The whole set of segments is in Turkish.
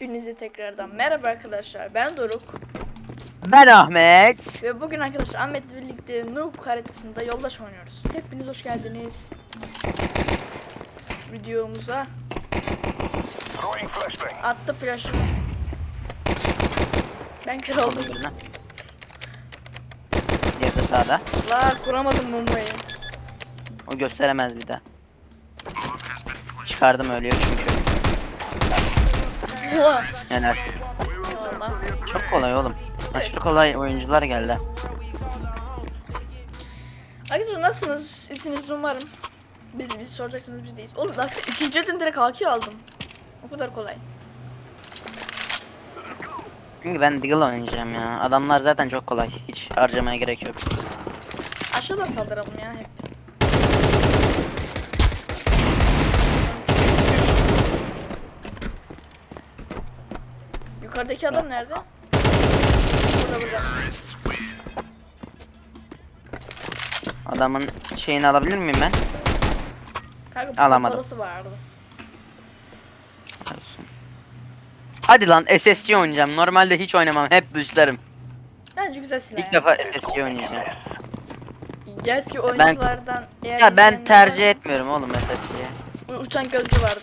Hepinize tekrardan merhaba arkadaşlar. Ben Doruk Ben Ahmet. ve bugün arkadaşlar Ahmet'le birlikte Noob haritasında yoldaş oynuyoruz. Hepiniz hoş geldiniz. Videomuza attı flash'ı. Ben kör oldum. Diğeri de sağda. La kuramadım bombayı. O gösteremez bir daha. Çıkardım ölüyor çünkü. Neler. Allah. Çok kolay oğlum. Aşırı kolay oyuncular geldi. Arkadaşlar nasılsınız? İyisiniz umarım. Biz bizi soracaksınız biz deyiz. Oğlum bak ikinci elden direkt AK aldım. O kadar kolay. Çünkü ben Deagle oynayacağım ya. Adamlar zaten çok kolay. Hiç harcamaya gerek yok. Aşağıdan saldıralım ya hep. Yukarıdaki adam nerede? Burada burada. Adamın şeyini alabilir miyim ben? Kanka Alamadım. pompalısı vardı. Olsun. Hadi lan SSC oynayacağım. Normalde hiç oynamam. Hep dışlarım. Bence güzel silah. İlk ya. defa SSC oynayacağım. Eski oyunculardan eğer Ya ben izleyenler tercih var- etmiyorum oğlum SSC'ye. Uçan gözcü vardı.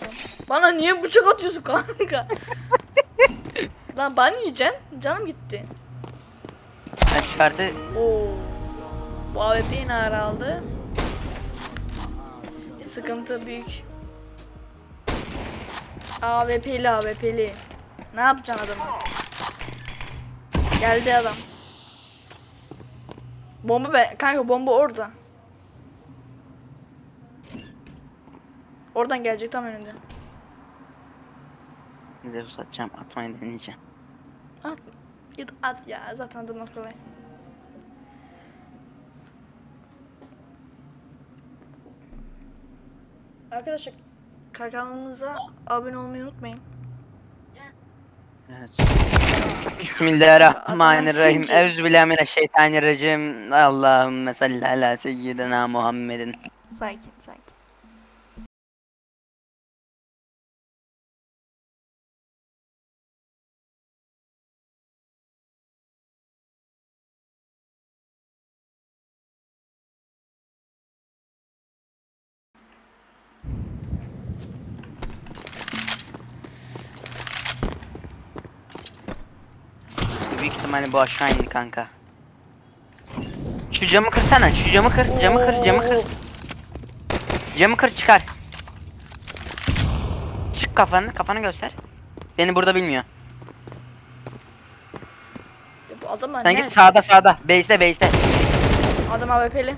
Bana niye bıçak atıyorsun kanka? Lan ben yiyeceksin. Canım gitti. Ben çıkartı Oo. Bu AWP'yi nar aldı. Sıkıntı büyük. AWP'li AWP'li. Ne yapacaksın adamı? Geldi adam. Bomba be kanka bomba orada. Oradan gelecek tam önünde. Zeus atacağım. Atmayı deneyeceğim. At. Git at ya zaten adamlar kolay. Arkadaşlar kanalımıza abone olmayı unutmayın. Evet. Bismillahirrahmanirrahim. Euzubillahimineşşeytanirracim. Allahümme salli ala seyyidina Muhammedin. Sakin sakin. İhtimalle bu aşağı indi kanka. Şu camı kırsana. Şu camı kır. Camı kır. Camı kır. Camı kır çıkar. Çık kafanı. Kafanı göster. Beni burada bilmiyor. Bu adamlar Sen ne? git sağda sağda. Base'de base'de. Adam AWP'li.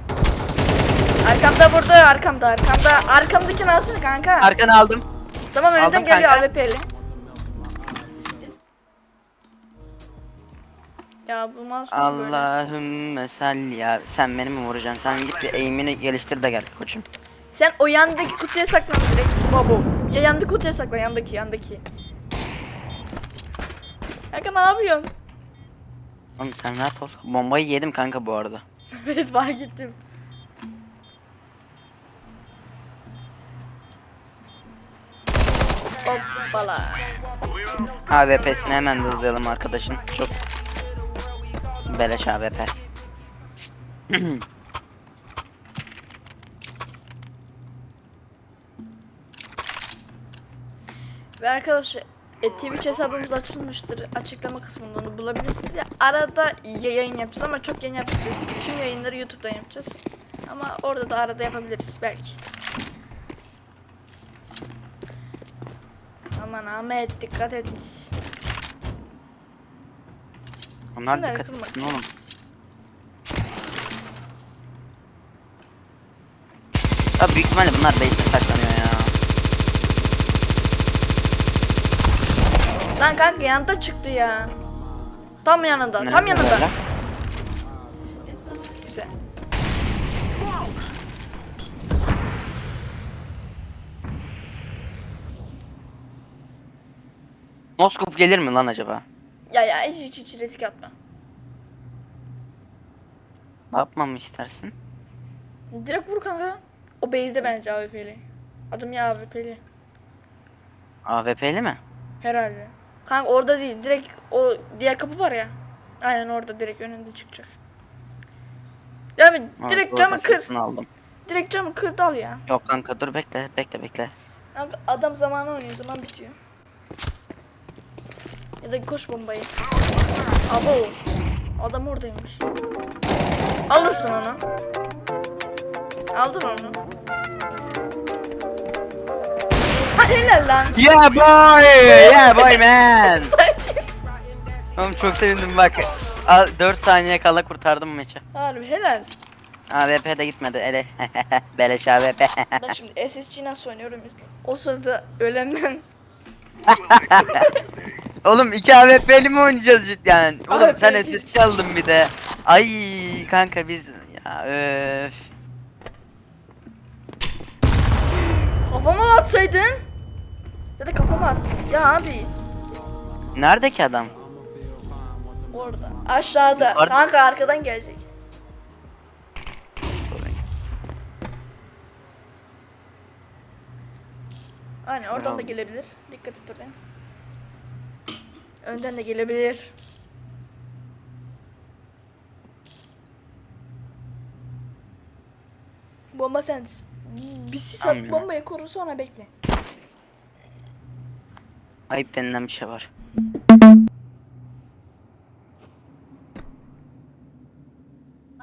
Arkamda burada arkamda arkamda. Arkamdakini alsana kanka. Arkanı aldım. tamam önünden aldım geliyor kanka. AWP'li. Ya bu mouse? Allahümme salli ya. Sen beni mi vuracaksın? Sen git bir eğimini geliştir de gel koçum. Sen o yandaki kutuya saklan direkt. Babo. Ya yandaki kutuya saklan yandaki yandaki. Kanka ne yapıyorsun? Oğlum sen rahat ol. Bombayı yedim kanka bu arada. evet fark ettim. Hoppala. AWP'sini hemen hızlayalım arkadaşın. Çok beleş AWP. Ve arkadaşlar e, Twitch hesabımız açılmıştır. Açıklama kısmında onu bulabilirsiniz. Ya, arada ya- yayın yapacağız ama çok yayın yapacağız. Tüm yayınları YouTube'dan yapacağız. Ama orada da arada yapabiliriz belki. Aman Ahmet dikkat et. Onlar Şunları dikkat kırma. etsin oğlum. Ya büyük ihtimalle bunlar base'de saklanıyor ya. Lan kanka yanında çıktı ya. Tam yanında, tam yanında. böyle? Güzel. Moskov gelir mi lan acaba? Ya ya hiç hiç, hiç risk atma. Ne yapmamı istersin? Direkt vur kanka. O base'de bence AWP'li. Adım ya AWP'li. AWP'li mi? Herhalde. Kanka orada değil. Direkt o diğer kapı var ya. Aynen orada direkt önünde çıkacak. Yani direkt camı kır. aldım. Direkt camı kır dal ya. Yok kanka dur bekle bekle bekle. Kanka adam zamanı oynuyor zaman bitiyor. Ya da koş bombayı. Abo. Adam oradaymış. Alırsın onu. Aldın onu. Ha helal lan. Yeah boy! Yeah boy man! Sanki. Oğlum çok sevindim bak. Al, 4 saniye kala kurtardım maçı. Harbi helal. AWP de gitmedi ele. Beleş AWP. Ben şimdi SSG nasıl oynuyorum izle. O sırada ölenmen. Oğlum 2 AWP'li mi oynayacağız cidden? Oğlum AWP sen. SS çaldın bir de. Ay kanka biz ya öf. Kafama atsaydın. Ya da kafama at. Ya abi. Nerede ki adam? Orada. Aşağıda. Yukarıda. Kanka arkadan gelecek. Aynen oradan da gelebilir. Dikkat et oraya. Önden de gelebilir. Bomba sen. Bir sis at bombayı koru sonra bekle. Ayıp denilen bir şey var.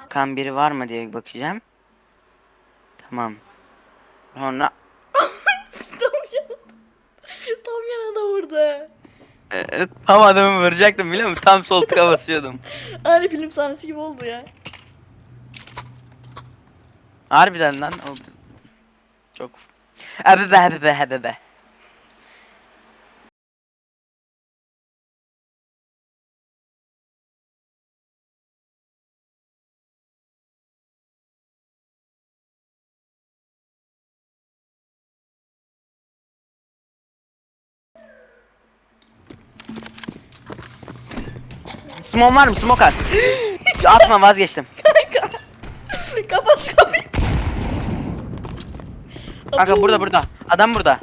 Kan biri var mı diye bakacağım. Tamam. Sonra tam yanında. Tam yanında burada. E, tam adamı vuracaktım biliyor musun? Tam sol tıka basıyordum. Aynı film sahnesi gibi oldu ya. Harbiden lan. Çok. Abi be abi be abi be. Smoke var mı? Smoke at. Ya Atma vazgeçtim. Kapat şu kapıyı. Kanka burada burada. Adam burada.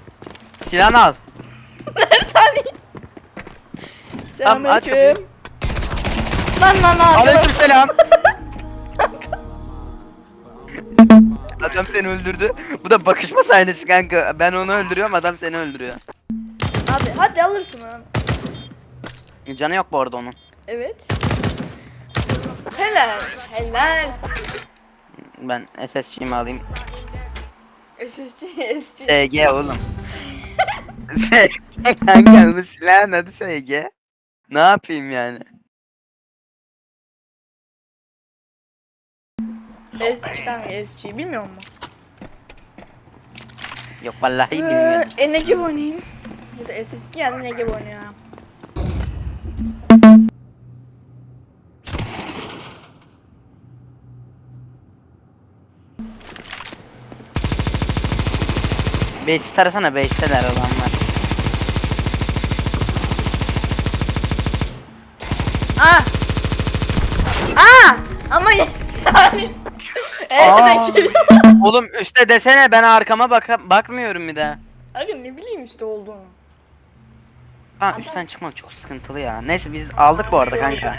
Silahını al. Nereden? Tamam, aç Selamünaleyküm. Lan lan lan. Aleyküm selam. adam seni öldürdü. Bu da bakışma sahnesi kanka. Ben onu öldürüyorum adam seni öldürüyor. Abi hadi alırsın onu. Canı yok bu arada onun. Evet. Helal. Helal. Ben SSC'mi alayım. SSC, SSC. SG oğlum. SG kanka bu silahın adı SG. Ne yapayım yani? SSC kanka SSC bilmiyor musun? Yok vallahi Ee, bilmiyorum. e ne gibi oynayayım? Ya da SSC yani ne gibi oynuyor Base'i tarasana base'teler adamlar. Aa! Aa! Ama yani Aa. geliyor. Oğlum üstte desene ben arkama baka bakmıyorum bir daha. Aga ne bileyim işte olduğunu. Ha üstten çıkmak çok sıkıntılı ya. Neyse biz aldık bu arada kanka.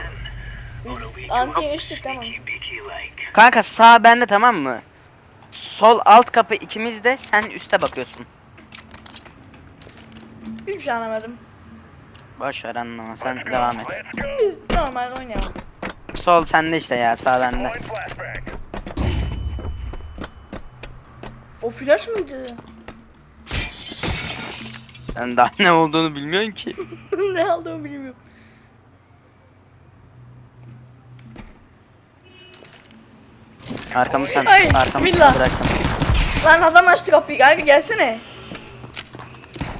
Biz antiye geçtik tamam. Kanka sağ bende tamam mı? Sol alt kapı ikimiz de sen üste bakıyorsun. Hiçbir şey anlamadım. Boş ver anlama sen devam et. Biz normal oynayalım. Sol sende işte ya sağ bende. O flash mıydı? Sen daha ne olduğunu bilmiyorsun ki. ne aldığımı bilmiyorum. Arkamı sen Ay, arkamı bismillah. bıraktım. Lan adam açtı kapıyı kanka gelsene.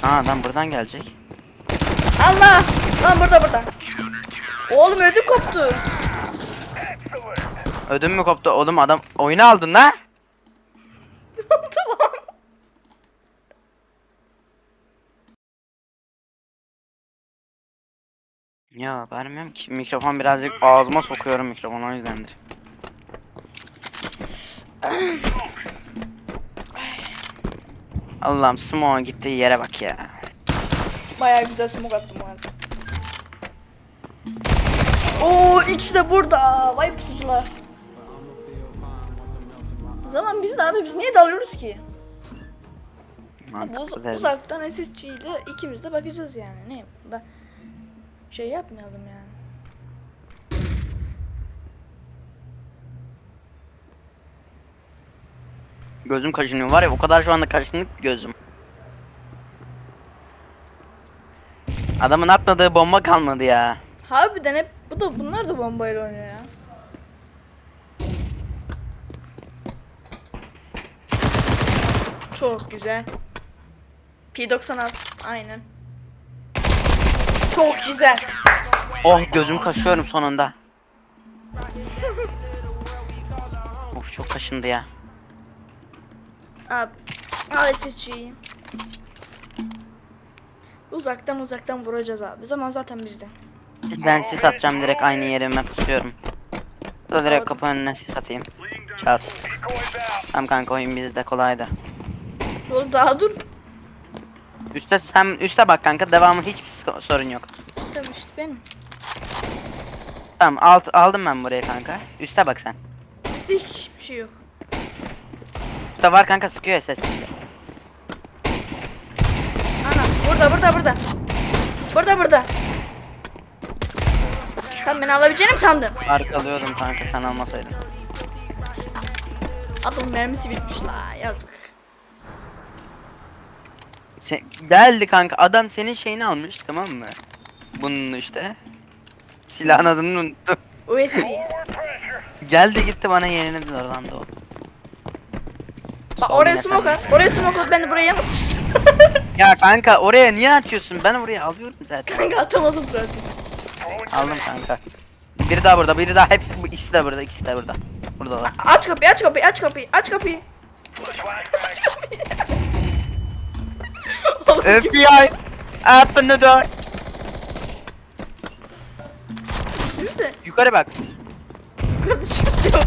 Aa adam buradan gelecek. Allah! Lan burada burada. Oğlum ödüm koptu. Ödüm mü koptu oğlum adam oyunu aldın la. tamam. Ya vermiyorum ki mikrofon birazcık ağzıma sokuyorum mikrofon o yüzdendir. Allah'ım Smo gittiği yere bak ya. Baya güzel smoke attım bu arada. Oo ikisi de burada. Vay pusucular. Zaman biz de abi biz niye dalıyoruz ki? Mantıklı uz- uzaktan SSC ile ikimiz de bakacağız yani. Ne da şey yapmayalım yani. Gözüm kaşınıyor var ya o kadar şu anda kaşınık gözüm. Adamın atmadığı bomba kalmadı ya. Harbiden hep bu da bunlar da bombayla oynuyor ya. Çok güzel. P96 aynen. Çok güzel. Oh gözüm kaşıyorum sonunda. of çok kaşındı ya. Abi al SSC'yi. Uzaktan uzaktan vuracağız abi. Zaman zaten bizde. Ben sis atacağım direkt aynı yerime pusuyorum. Da direkt kapı önüne sis atayım. Out. Tamam kanka oyun bizde kolaydı. Oğlum daha dur. Üste sen üste bak kanka devamı hiçbir so- sorun yok. Tamam işte benim. Tamam alt aldım ben buraya kanka. Üste bak sen. Bizde hiçbir şey yok. Üste var kanka sıkıyor ses. Ana burada burada burada. Burada burada. Sen beni alabileceğini mi sandın? Arkalıyordum kanka sen almasaydın. Adamın mermisi bitmiş la yazık. Se- geldi kanka adam senin şeyini almış tamam mı? Bunun işte. Silahın adını unuttum. USB. Geldi gitti bana yerini zorlandı o. Bak Son oraya yine smoke sen. at. Oraya smoke at ben de buraya yanıt. Ya kanka oraya niye atıyorsun? Ben oraya alıyorum zaten. Kanka atamadım zaten. Aldım kanka. Biri daha burada, biri daha hepsi bu ikisi de burada, ikisi de burada. Buradalar. Aç kapıyı aç kapıyı aç kapıyı aç kapıyı. flashbang. Oğlum, FBI! Open the door! kimse Yukarı bak. kardeşim pusuyor.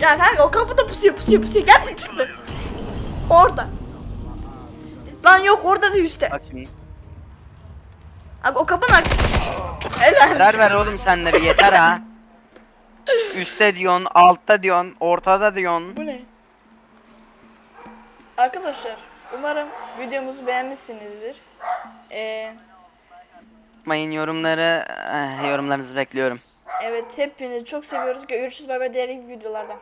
Ya kanka o kapıda pusuyor pusuyor pusuyor. Geldi çıktı. Orada. Lan yok orada da üstte. Bak şimdi. Abi o kapının arkası. Helal. Karar ver oğlum sen de bir yeter ha. Üste diyorsun, altta diyorsun, ortada diyorsun. Bu ne? Arkadaşlar umarım videomuzu beğenmişsinizdir. Ee, Unutmayın yorumları, eh, yorumlarınızı bekliyorum. evet hepinizi çok seviyoruz. Görüşürüz bay bay diğer videolarda.